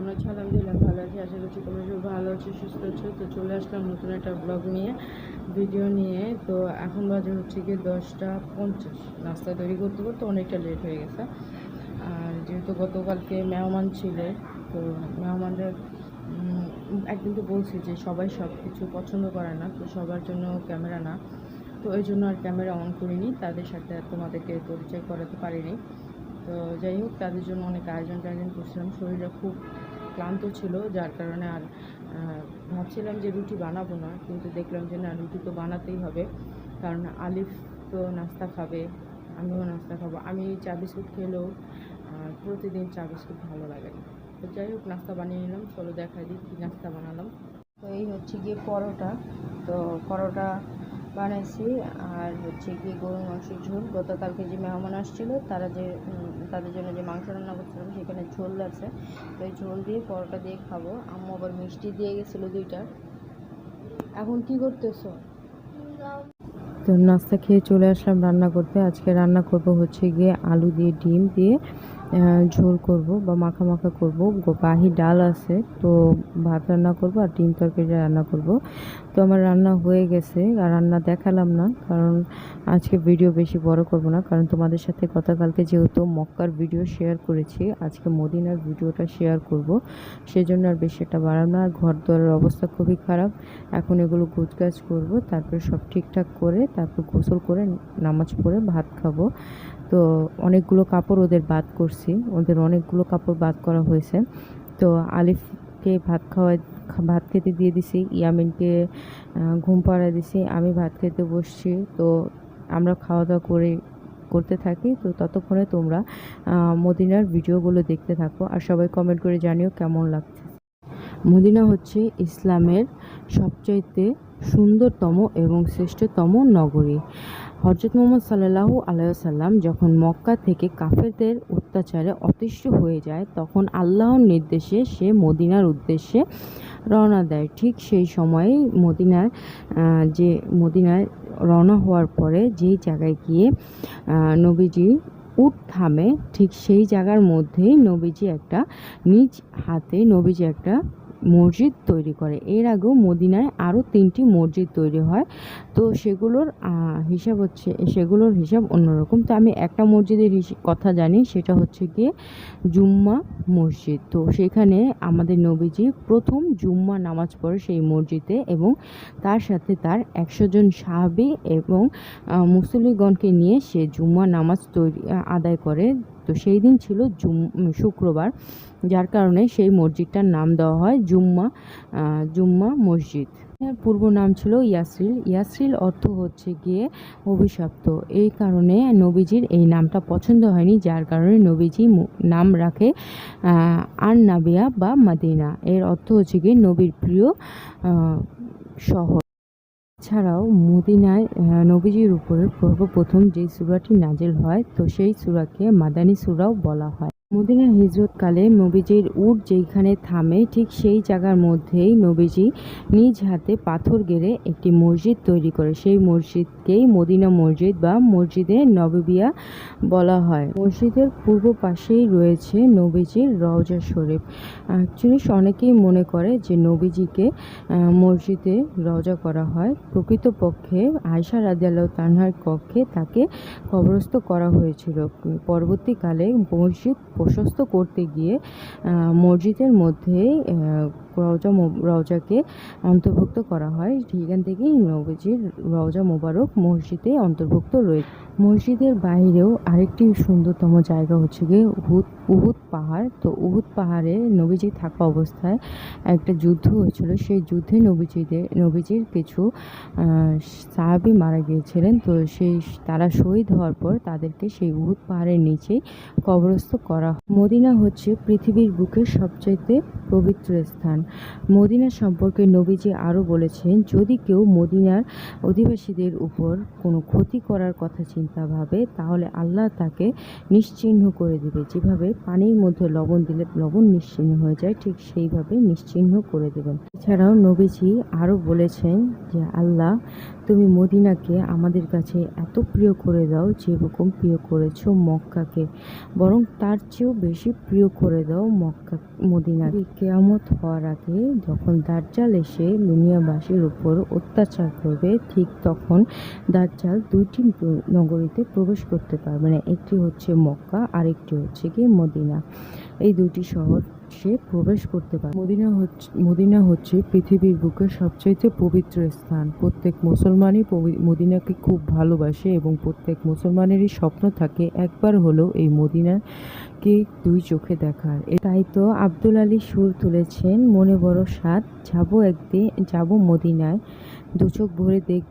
কেমন আছো, আলহামদুলিল্লাহ ভালো আছি, আশা করছি তোমরা সব ভালো আছো, সুস্থ আছো। তো চলে আসলাম নতুন একটা ব্লগ নিয়ে ভিডিও নিয়ে। তো এখন বাজে হচ্ছে গিয়ে দশটা পঞ্চাশ। নাস্তা তৈরি করতে করতে অনেকটা লেট হয়ে গেছে। আর যেহেতু গতকালকে মেহমান ছিল, তো মেহমানদের একদিন তো বলছি যে সবাই সব কিছু পছন্দ করে না, তো সবার জন্য ক্যামেরা না। তো ওই জন্য আর ক্যামেরা অন করিনি, তাদের সাথে তোমাদেরকে পরিচয় করাতে পারিনি। তো যাই হোক, তাদের জন্য অনেক আয়োজন টায়োজন করছিলাম, শরীরটা খুব ক্লান্ত ছিল, যার কারণে আর ভাবছিলাম যে রুটি বানাবো না, কিন্তু দেখলাম যে না, রুটি তো বানাতেই হবে। কারণ আলিফ তো নাস্তা খাবে, আমিও নাস্তা খাব। আমি চা বিস্কুট খেলেও প্রতিদিন চা বিস্কুট ভালো লাগে না। তো যাই হোক, নাস্তা বানিয়ে নিলাম, চলো দেখা দিই কী নাস্তা বানালাম। তো এই হচ্ছে গিয়ে পরোটা। তো পরোটা বানাইছি। আর হচ্ছে গিয়ে গরুর মাংসের ঝোল। গতকালকে যে মেহমান আসছিল, তারা যে তাদের জন্য যে মাংস রান্না করছিলাম, সেখানে ঝোল আছে। তো এই ঝোল দিয়ে পরোটা দিয়ে খাব। আম্মু আবার মিষ্টি দিয়ে গেছিল দুইটা। এখন কি করতেছো? তো নাস্তা খেয়ে চলে আসলাম রান্না করতে। আজকে রান্না করব হচ্ছে গিয়ে আলু দিয়ে, ডিম দিয়ে। ঝোল করব বা মাখা মাখা করব। বাহি ডাল আছে, তো ভাত রান্না করব আর ডিম তরকারি রান্না করব। তো আমার রান্না হয়ে গেছে আর রান্না দেখালাম না, কারণ আজকে ভিডিও বেশি বড় করব না, কারণ তোমাদের সাথে গতকালকে যেহেতু মক্কার ভিডিও শেয়ার করেছি, আজকে মদিনার ভিডিওটা শেয়ার করব। সেজন্য আর বেশি একটা বাড়াম না, আর ঘর দুয়ারের অবস্থা খুবই খারাপ। এখন এগুলো গুছগাছ করব, তারপরে সব ঠিকঠাক করে, তারপর গোসল করে, নামাজ পড়ে ভাত খাব। তো অনেকগুলো কাপড় ওদের বাদ করছি। ওদের অনেকগুলো কাপড় বাদ করা হয়েছে। তো আলিফকে ভাত খাওয়াই ভাত খেতে দিয়ে দিছি, ইয়ামিনকে ঘুম পাড়া দিছি, আমি ভাত খেতে বসছি। তো আমরা খাওয়া দাওয়া করে, করতে থাকি। তো ততক্ষণে তোমরা মদিনার ভিডিওগুলো দেখতে থাকো আর সবাই কমেন্ট করে জানিও কেমন লাগছে। মদিনা হচ্ছে ইসলামের সবচাইতে সুন্দরতম এবং শ্রেষ্ঠতম নগরী। হজরত মোহাম্মদ সাল্লাল্লাহু আলাইসাল্লাম যখন মক্কা থেকে কাফেরদের অত্যাচারে অতিষ্ঠ হয়ে যায়, তখন আল্লাহর নির্দেশে সে মদিনার উদ্দেশ্যে রওনা দেয়। ঠিক সেই সময়েই মদিনার যে মদিনায় রওনা হওয়ার পরে যেই জায়গায় গিয়ে নবীজি উট থামে, ঠিক সেই জায়গার মধ্যেই নবীজি একটা নিজ হাতে, নবীজি একটা মসজিদ তৈরি করে। এর আগেও মদিনায় আরও তিনটি মসজিদ তৈরি হয়। তো সেগুলোর হিসাব হচ্ছে, সেগুলোর হিসাব অন্যরকম। তো আমি একটা মসজিদের কথা জানি, সেটা হচ্ছে গিয়ে জুম্মা মসজিদ। তো সেখানে আমাদের নবীজি প্রথম জুম্মা নামাজ পড়ে সেই মসজিদে এবং তার সাথে তার একশো জন সাহাবি এবং মুসলিগণকে নিয়ে সে জুম্মা নামাজ তৈরি আদায় করে। তো সেই দিন ছিল জুম শুক্রবার। যার কারণে সেই মসজিদটার নাম দেওয়া হয় জুম্মা জুম্মা মসজিদ। পূর্ব নাম ছিল ইয়াসরিল। ইয়াসরিল অর্থ হচ্ছে গিয়ে অভিশপ্ত। এই কারণে নবীজির এই নামটা পছন্দ হয়নি, যার কারণে নবীজি নাম রাখে আর নাবিয়া বা মাদিনা। এর অর্থ হচ্ছে গিয়ে নবীর প্রিয় শহর। এছাড়াও মদিনায় নবীজির উপরে সর্বপ্রথম যেই সূরাটি নাজিল হয়, তো সেই সূরাকে মাদানী সূরাও বলা হয়। মদিনার হিজরতকালে নবীজির উট যেখানে থামে, ঠিক সেই জায়গার মধ্যেই নবীজি নিজ হাতে পাথর গেড়ে একটি মসজিদ তৈরি করে। সেই মসজিদকেই মদিনা মসজিদ বা মসজিদে নববিয়া বলা হয়। মসজিদের পূর্ব পাশেই রয়েছে নবীজির রওজা শরীফ। অ্যাকচুয়ালি অনেকেই মনে করে যে নবীজিকে মসজিদে রওজা করা হয়। প্রকৃতপক্ষে আয়সা রাদিয়াল্লাহ তানহার কক্ষে তাকে কবরস্থ করা হয়েছিল। পরবর্তীকালে মসজিদ প্রশস্ত করতে গিয়ে মসজিদের মধ্যে রওজা রওজাকে অন্তর্ভুক্ত করা হয়। সেখান থেকেই নবীজির রওজা মোবারক মসজিদে অন্তর্ভুক্ত রয়েছে মসজিদের বাইরেও আরেকটি সুন্দরতম জায়গা হচ্ছে গিয়ে উহুদ উহুদ পাহাড়। তো উহুদ পাহাড়ে নবীজি থাকা অবস্থায় একটা যুদ্ধ হয়েছিল। সেই যুদ্ধে নবীজিদের নবীজির কিছু সাহাবী মারা গিয়েছিলেন। তো সেই, তারা শহীদ হওয়ার পর তাদেরকে সেই উহুদ পাহাড়ের নিচেই কবরস্থ করা হয়। মদিনা হচ্ছে পৃথিবীর বুকে সবচাইতে পবিত্র স্থান। মদিনা সম্পর্কে নবীজি আরও বলেছেন, যদি কেউ মদিনার অধিবাসীদের উপর কোনো ক্ষতি করার কথা চিন্তা ভাবে, তাহলে আল্লাহ তাকে নিশ্চিহ্ন করে দেবে। যেভাবে পানির মধ্যে লবণ দিলে লবণ নিশ্চিহ্ন হয়ে যায়, ঠিক সেইভাবে নিশ্চিহ্ন করে দেবেন। এছাড়াও নবীজি আরও বলেছেন যে, আল্লাহ, তুমি মদিনাকে আমাদের কাছে এত প্রিয় করে দাও যেরকম প্রিয় করেছ মক্কাকে। বরং তার চেয়েও বেশি প্রিয় করে দাও মক্কা মদিনা কেয়ামত হওয়ার আগে যখন দাজ্জাল এসে দুনিয়াবাসীর উপর অত্যাচার করবে, ঠিক তখন দাজ্জাল দুইটি নগরীতে প্রবেশ করতে পারবে না। একটি হচ্ছে মক্কা, আরেকটি হচ্ছে গিয়ে মদিনা। এই দুটি শহর সে প্রবেশ করতে পারে। মদিনা হচ্ছে মদিনা হচ্ছে পৃথিবীর বুকে সবচাইতে পবিত্র স্থান। প্রত্যেক মুসলমানই মদিনাকে খুব ভালোবাসে এবং প্রত্যেক মুসলমানেরই স্বপ্ন থাকে একবার হলেও এই মদিনাকে দুই চোখে দেখার। তাই তো আব্দুল আলী সুর তুলেছেন, মনে বড় সাত যাব একদিন, যাব মদিনায়, দু চোখ ভরে দেখব।